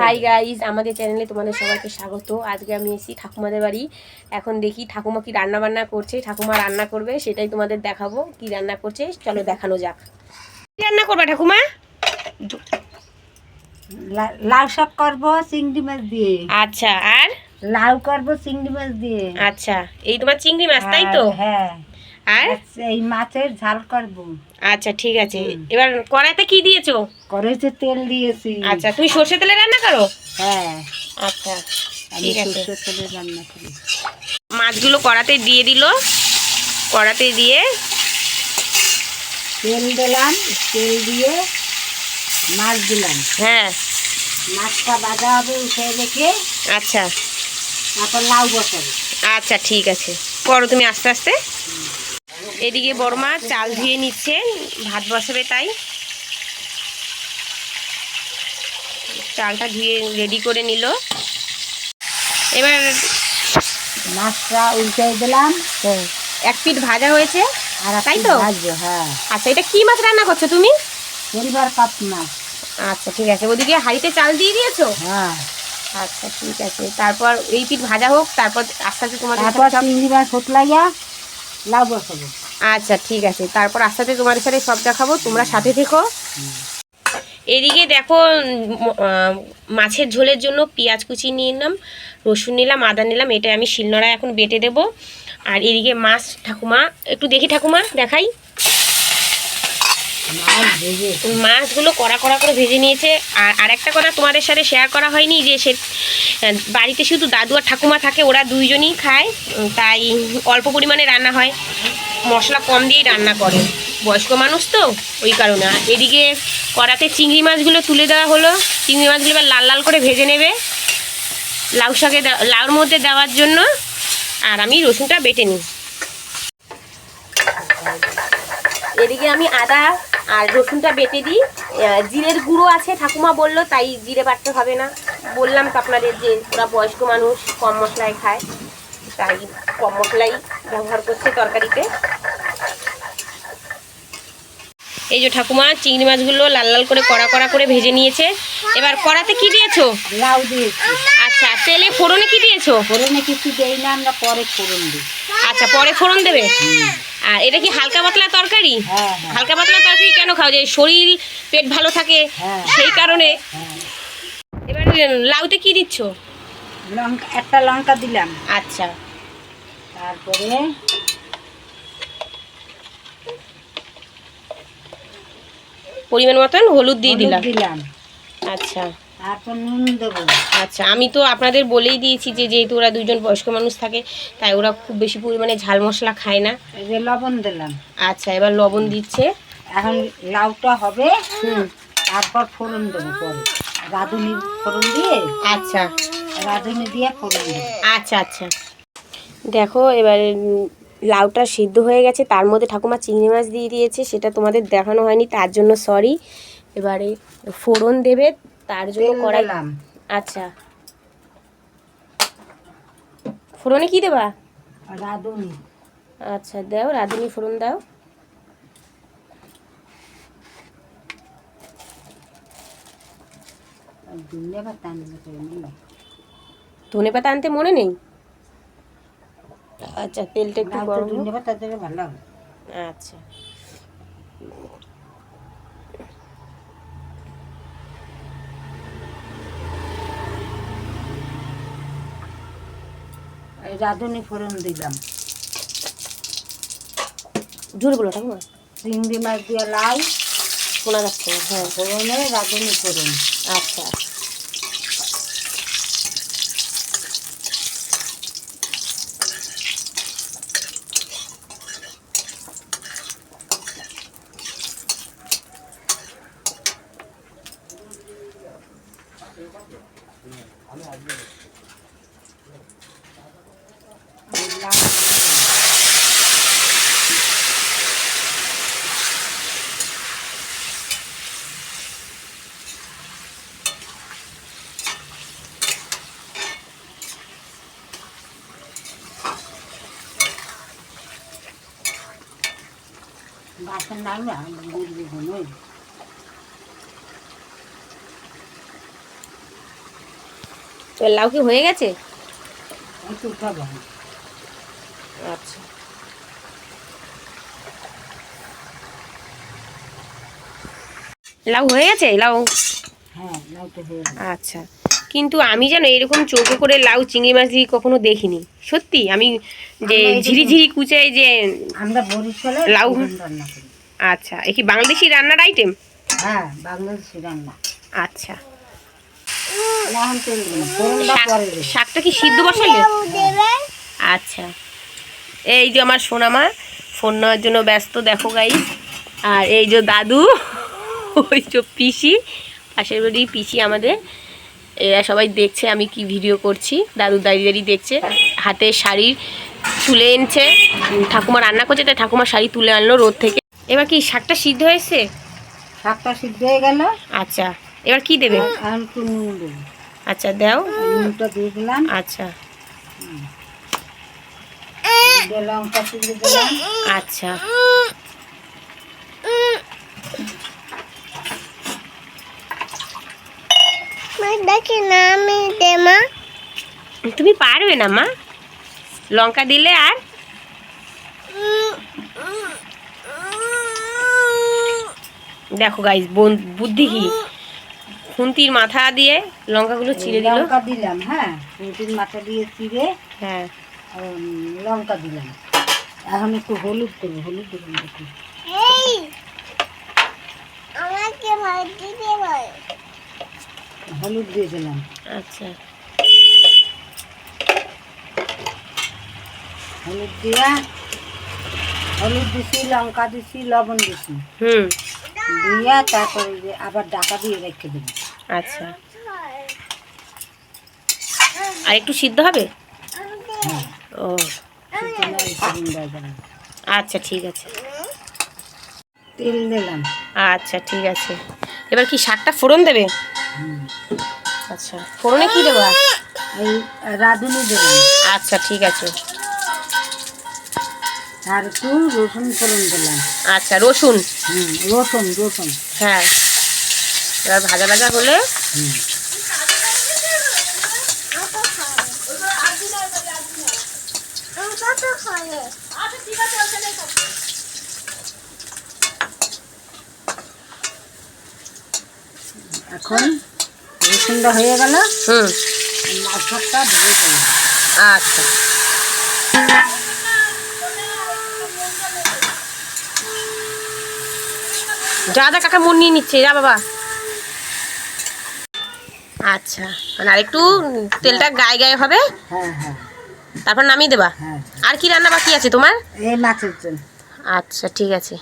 Hi guys আমাদের চ্যানেলে তোমাদের সবাইকে স্বাগত। আজকে আমি এসেছি ঠাকুমাদের বাড়ি। এখন দেখি ঠাকুমা কি রান্না বান্না করছে ঠাকুমা রান্না করবে সেটাই তোমাদের দেখাবো কি রান্না করছে। চলো দেখানো যাক। কি রান্না করবে ঠাকুমা? লাউ শাক করব চিংড়ি মাছ দিয়ে। আচ্ছা আর? লাউ করব চিংড়ি মাছ দিয়ে। আচ্ছা এই তোমার চিংড়ি মাছ তাই তো? হ্যাঁ। আর? আচ্ছা, এই মাছের ঝাল করব। আচ্ছা ঠিক আছে। এবার কড়াইতে কি দিয়েছ? করেছে তেল দিয়েছি। আচ্ছা তুমি সর্ষে তেলে রান্না করো? হ্যাঁ। আচ্ছা ঠিক আছে। তেলে রান্না করি। মাছগুলো কড়াতে দিয়ে দিল। কড়াতে দিয়ে তেল দিলাম তেল দিয়ে মাছ দিলাম। হ্যাঁ। মাছটা ভাজা হবে উঠে রেখে আচ্ছা। তারপর লাউ বসাবো। আচ্ছা ঠিক আছে। করো তুমি আস্তে আস্তে। এদিকে বড়মা চাল ধুয়ে নিচ্ছে ভাত বসাবে তাই। চালটা ধুয়ে রেডি করে নিল। এবার মাছটা উল্টে দিলাম এক পিঠ ভাজা হয়েছে আর তাই তো? হ্যাঁ। আচ্ছা এটা কি মাছ রান্না করছ তুমি? পরিবার মাছ। আচ্ছা ঠিক আছে ওদিকে হাঁড়িতে চাল দিয়ে দিয়েছ? হ্যাঁ। আচ্ছা ঠিক আছে তারপর এই পিঠ ভাজা হোক তারপর আস্তে আস্তে তোমার তারপর সব চিংড়ি মাছ হোতলাইয়া লাউ বসাবো। আচ্ছা ঠিক আছে। তারপর আস্তে তোমাদের সাথে সব দেখাবো, তোমরা সাথে থেকো। এদিকে দেখো মাছের ঝোলের জন্য পেঁয়াজ কুচি নিয়ে নিলাম, রসুন নিলাম, আদা নিলাম এটা আমি শিলনোড়ায় এখন বেটে দেব। আর এদিকে মাছ, ঠাকুমা, একটু দেখি ঠাকুমা, দেখাই। মাছ মাছগুলো কড়া কড়া করে ভেজে নিয়েছে। আর আরেকটা কথা তোমাদের সাথে শেয়ার করা হয়নি, যে সে বাড়িতে শুধু দাদু আর ঠাকুমা থাকে, ওরা দুইজনই খায় তাই অল্প পরিমাণে রান্না হয়। মশলা কম দিয়েই রান্না করে। বয়স্ক মানুষ তো, ওই কারণে। এদিকে কড়াতে চিংড়ি মাছগুলো তুলে দেওয়া হলো। চিংড়ি মাছগুলো এবার লাল লাল করে ভেজে নেবে। লাউ শাকে লাউর মধ্যে দেওয়ার জন্য। আর আমি রসুনটা বেটে নিই। এদিকে আমি আদা আর রসুনটা বেটে দিই। জিরের গুঁড়ো আছে, ঠাকুমা বলল, তাই জিরে বাটতে হবে না। বললাম তো আপনাদের যে ওরা বয়স্ক মানুষ কম মশলায় খায়। তাই কম মশলাই ব্যবহার করছে তরকারিতে। এই যে ঠাকুমা চিংড়ি মাছগুলো লাল লাল করে কড়া কড়া করে ভেজে নিয়েছে। এবার কড়াতে কি দিয়েছ? লাউ দিয়েছি। আচ্ছা তেলে ফোড়নে কি দিয়েছ? ফোড়নে কিছু দেই না আমরা পরে ফোড়ন দিই। আচ্ছা পরে ফোড়ন দেবে? আর এটা কি হালকা পাতলা তরকারি? হ্যাঁ হ্যাঁ। হালকা পাতলা তরকারি কেন খাও? যে শরীর পেট ভালো থাকে হ্যাঁ। সেই কারণে। এবার লাউতে কি দিচ্ছ? লঙ্কা একটা লঙ্কা দিলাম। আচ্ছা। তারপরে পরিমাণ মতন হলুদ দিয়ে দিলাম। দিলাম। আচ্ছা। তারপর নুন দেবো। আচ্ছা আমি তো আপনাদের বলেই দিয়েছি যে যেহেতু ওরা দুজন বয়স্ক মানুষ থাকে তাই ওরা খুব বেশি পরিমাণে ঝাল মশলা খায় না। এই যে লবণ দিলাম। আচ্ছা এবার লবণ দিচ্ছে। এখন লাউটা হবে। হুম। তারপর ফোড়ন দেবো পরে। রাঁধুনি ফোড়ন দিয়ে। আচ্ছা। রাঁধুনি দিয়ে ফোড়ন আচ্ছা আচ্ছা। দেখো এবার লাউটা সিদ্ধ হয়ে গেছে। তার মধ্যে ঠাকুমা চিংড়ি মাছ দিয়ে দিয়েছে। সেটা তোমাদের দেখানো হয়নি তার জন্য সরি এবারে ফোড়ন দেবে তার জন্য দিলাম। আচ্ছা। ফোড়নে কি দেবা? রাঁধুনি। আচ্ছা দাও রাঁধুনি ফোড়ন দাও। তো নেই। ধনে পাতা আনতে মনে নেই? আচ্ছা তেলটা একটু গরম। ধনিয়া পাতা দেবে ভালো আচ্ছা। এই রাঁধুনি ফোড়ন দিলাম। জোরে বলো ঠাকুমা। চিংড়ি মাছ দিয়ে লাউ শোনা যাচ্ছে হ্যাঁ ফোড়নে রাঁধুনি ফোড়ন। আচ্ছা। এই লাউ বাসন নাই না বুঝবি এবার লাউ কি হয়ে গেছে? আচ্ছা। লাউ হয়ে গেছে? লাউ? হ্যাঁ আচ্ছা। কিন্তু আমি যেন এরকম চৌকো করে লাউ চিংড়ি মাছ দিয়ে কখনো দেখিনি। সত্যি আমি যে ঝিরি ঝিরি কুচাই যে আমরা বরিশালে লাউ রান্না আচ্ছা এ কি বাংলাদেশি রান্নার আইটেম হ্যাঁ বাংলাদেশি রান্না। আচ্ছা। শাকটা কি সিদ্ধ বসালে? আচ্ছা। এই যে আমার সোনামা ফোন নেওয়ার জন্য ব্যস্ত দেখো গাই আর এই যে দাদু ওই যে পিসি পাশের বাড়ি পিসি আমাদের। এরা সবাই দেখছে আমি কি ভিডিও করছি। দাদু দাঁড়িয়ে দাঁড়িয়ে দেখছে। হাতে শাড়ি তুলে এনেছে। ঠাকুমা রান্না করছে তাই ঠাকুমা শাড়ি তুলে আনলো রোদ থেকে। এবার কি শাকটা সিদ্ধ হয়েছে? শাকটা সিদ্ধ হয়ে গেল। আচ্ছা। এবার কি দেবে? এখন একটু নুন দেবো। আচ্ছা দাও। নুনটা দিয়ে দিলাম। আচ্ছা। লঙ্কা চিড়ে দিলাম। আচ্ছা। দেখি না আমি দেমা তুমি পারবে না মা। লঙ্কা দিলে আর? দেখো গাইজ বুদ্ধি কি? খুন্তির মাথা দিয়ে লঙ্কাগুলো চিড়ে দিল। লঙ্কা দিলাম হ্যাঁ খুন্তির মাথা দিয়ে চিড়ে হ্যাঁ। লঙ্কা দিলাম। এখন একটু হলুদ দেবো হলুদ দেবেন একটু এই আমাকে ভাজি দেবে। হলুদ দিয়ে দিলাম। আচ্ছা। হলুদ দিয়া হলুদ দিছি লঙ্কা দিছি লবণ দিছি। হুম। দিয়া তারপরে আবার ডাকা দিয়ে রেখে দেবো। আচ্ছা। আর একটু সিদ্ধ হবে? ও। আচ্ছা ঠিক আছে। তেল দিলাম। আচ্ছা ঠিক আছে। এবার কি শাকটা ফোড়ন দেবে। আচ্ছা ফোড়নে কি দেবো? এই রাঁধুনি দিলাম আচ্ছা ঠিক আছে। আর একটু রসুন ফোড়ন দিলাম। আচ্ছা রসুন? হুম রসুন রসুন। হ্যাঁ। এবার ভাজা ভাজা হলে এখন রসুনটা হয়ে গেল। হুম। আচ্ছা। যা যা কাকা মন নিয়ে নিচ্ছে যা বাবা। আচ্ছা মানে আরেকটু তেলটা গায়ে গায়ে হবে? হ্যাঁ হ্যাঁ। তারপর নামিয়ে দেবা? হ্যাঁ আর কি রান্না বাকি আছে তোমার? এই মাছের তেল আচ্ছা ঠিক আছে।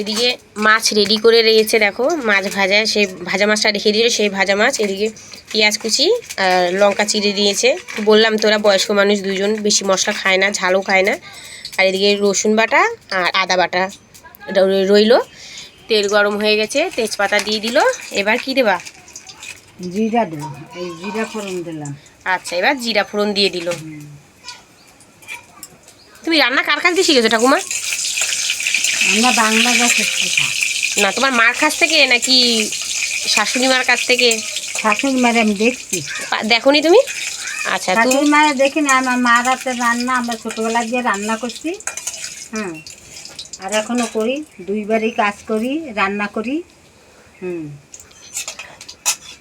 এদিকে মাছ রেডি করে রেখেছে দেখো। মাছ ভাজা সেই ভাজা মাছটা রেখে দিয়েছে সেই ভাজা মাছ। এদিকে পেঁয়াজ কুচি আর লঙ্কা চিড়ে দিয়েছে। বললাম তোরা বয়স্ক মানুষ দুজন বেশি মশলা খায় না ঝালও খায় না। আর এদিকে রসুন বাটা আর আদা বাটা রইল। তেল গরম হয়ে গেছে তেজপাতা দিয়ে দিল। এবার কি দেবা? জিরা দেবো এই জিরা ফোড়ন দিলাম। আচ্ছা এবার জিরা ফোড়ন দিয়ে দিল। তুমি রান্না কার কাছ দিয়ে শিখেছো ঠাকুমা? আমরা বাংলা না তোমার মার কাছ থেকে নাকি শাশুড়ি মার কাছ থেকে? শাশুড়ি মারে আমি দেখছি। দেখোনি তুমি? আচ্ছা শাশুড়ি মারে দেখি না আমার মার হাতের রান্না আমরা ছোটোবেলা দিয়ে রান্না করছি। হুম। আর এখনও করি দুইবারই কাজ করি রান্না করি। হুম।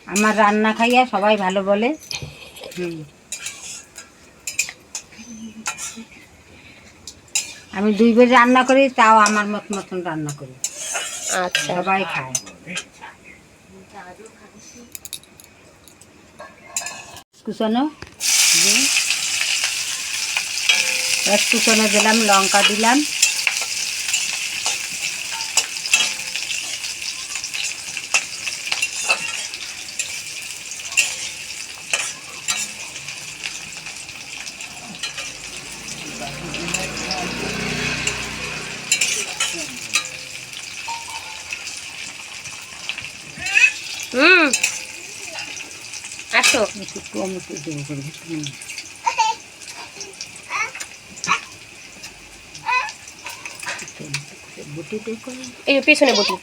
আমার রান্না খাইয়া সবাই ভালো বলে। হুম। আমি দুইবার রান্না করি তাও আমার মত মতন রান্না করি। আচ্ছা। সবাই খায়। কুচানো। দিয়ে এক কুচানো দিলাম লঙ্কা দিলাম। আসো একটু করে এই পেছনে বটি।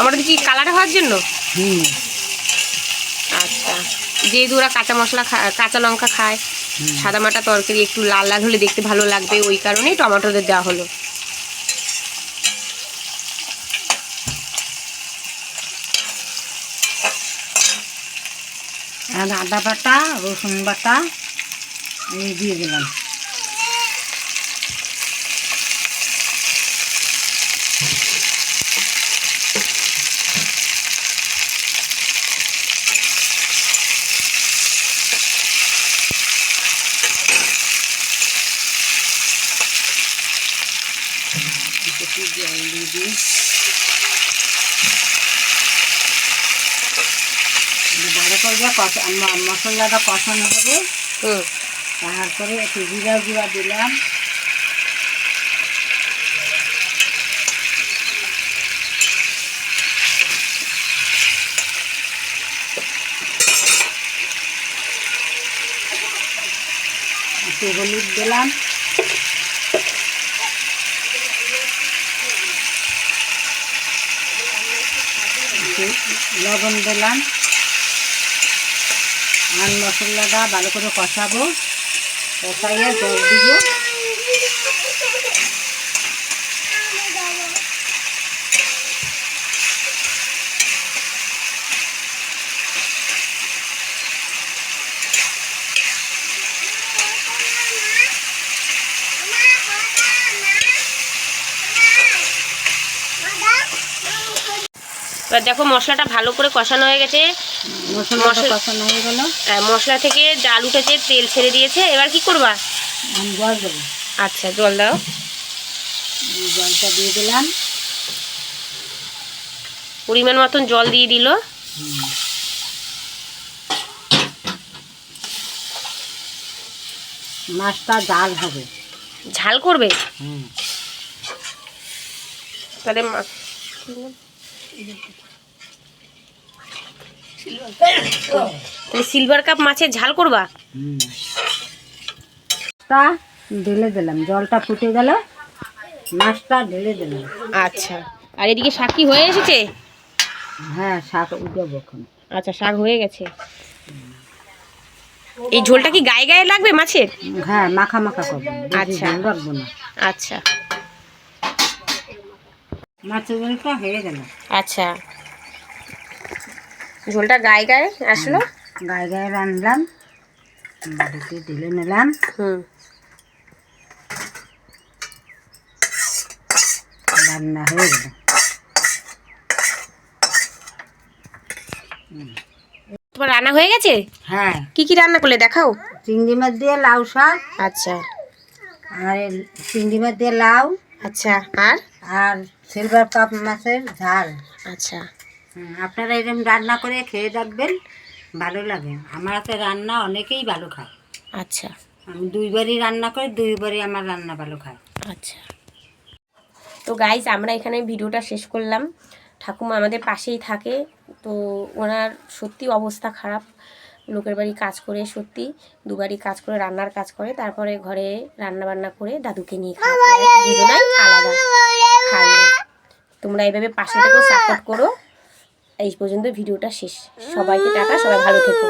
আমাদের কি কালার হওয়ার জন্য? হুম। আচ্ছা। যেহেতু ওরা কাঁচা মশলা কাঁচা লঙ্কা খায় সাদা মাটা তরকারি একটু লাল লাল হলে দেখতে ভালো লাগবে ওই কারণেই টমেটোদের দেওয়া হলো। আর আদা বাটা রসুন বাটা এই দিয়ে দিলাম। জল দিয়ে দিই মশলাটা কষানো হবে তারপরে একটু জিরা গুঁড়া দিলাম একটু হলুদ দিলাম। একটু লবণ দিলাম। আর মশলাটা ভালো করে কষাবো কষাইয়া জল দিব। এবার দেখো মশলাটা ভালো করে কষানো হয়ে গেছে। মশলা- কষানো হয়ে গেল। আর মশলা থেকে ডাল উঠেছে তেল ছেড়ে দিয়েছে এবার কি করবা? আমি জল দেবো। আচ্ছা জল দাও। জলটা দিয়ে দিলাম। পরিমাণ মতন জল দিয়ে দিল। মাছটা জাল হবে। ঝাল করবে? তাহলে মা- তাহলে সিলভার কাপ মাছের ঝাল করবা? তা ঢেলে দিলাম জলটা ফুটে গেল মাছটা ঢেলে দিলাম। আচ্ছা আর এদিকে শাক কি হয়ে এসেছে? হ্যাঁ শাক উঠাবো এখন। আচ্ছা শাক হয়ে গেছে। এই ঝোলটা কি গায়ে গায়ে লাগবে মাছের? হ্যাঁ মাখা মাখা করব আচ্ছা। আচ্ছা। মাছের ঝোলটা হয়ে গেল। আচ্ছা। ঝোলটা গায়ে গায়ে আসলো? গায়ে গায়ে রানলাম বাড়িতে ঢেলে নিলাম। হুম। রান্না হয়ে গেল। তোমার রান্না হয়ে গেছে? হ্যাঁ। কি কি রান্না করলে দেখাও? চিংড়ি মাছ দিয়ে লাউ শাক। আচ্ছা। আর চিংড়ি মাছ দিয়ে লাউ। আচ্ছা। আর? আর সিলভার কাপ মাছের ঝাল। আচ্ছা। আপনারা এরকম রান্না করে খেয়ে দেখবেন ভালো লাগে। আমার হাতে রান্না অনেকেই ভালো খায়। আচ্ছা। আমি দুইবারই রান্না করি দুইবারই আমার রান্না ভালো খায়। আচ্ছা। তো গাইজ আমরা এখানে ভিডিওটা শেষ করলাম। ঠাকুমা আমাদের পাশেই থাকে। তো ওনার সত্যি অবস্থা খারাপ। লোকের বাড়ি কাজ করে সত্যি দুবারই কাজ করে রান্নার কাজ করে। তারপরে ঘরে রান্না বান্না করে দাদুকে নিয়ে খাওয়া আলাদা। খাই। তোমরা এইভাবে পাশে থেকেও সাপোর্ট করো। এই পর্যন্ত ভিডিওটা শেষ। সবাইকে টাকা সবাই ভালো থেকো।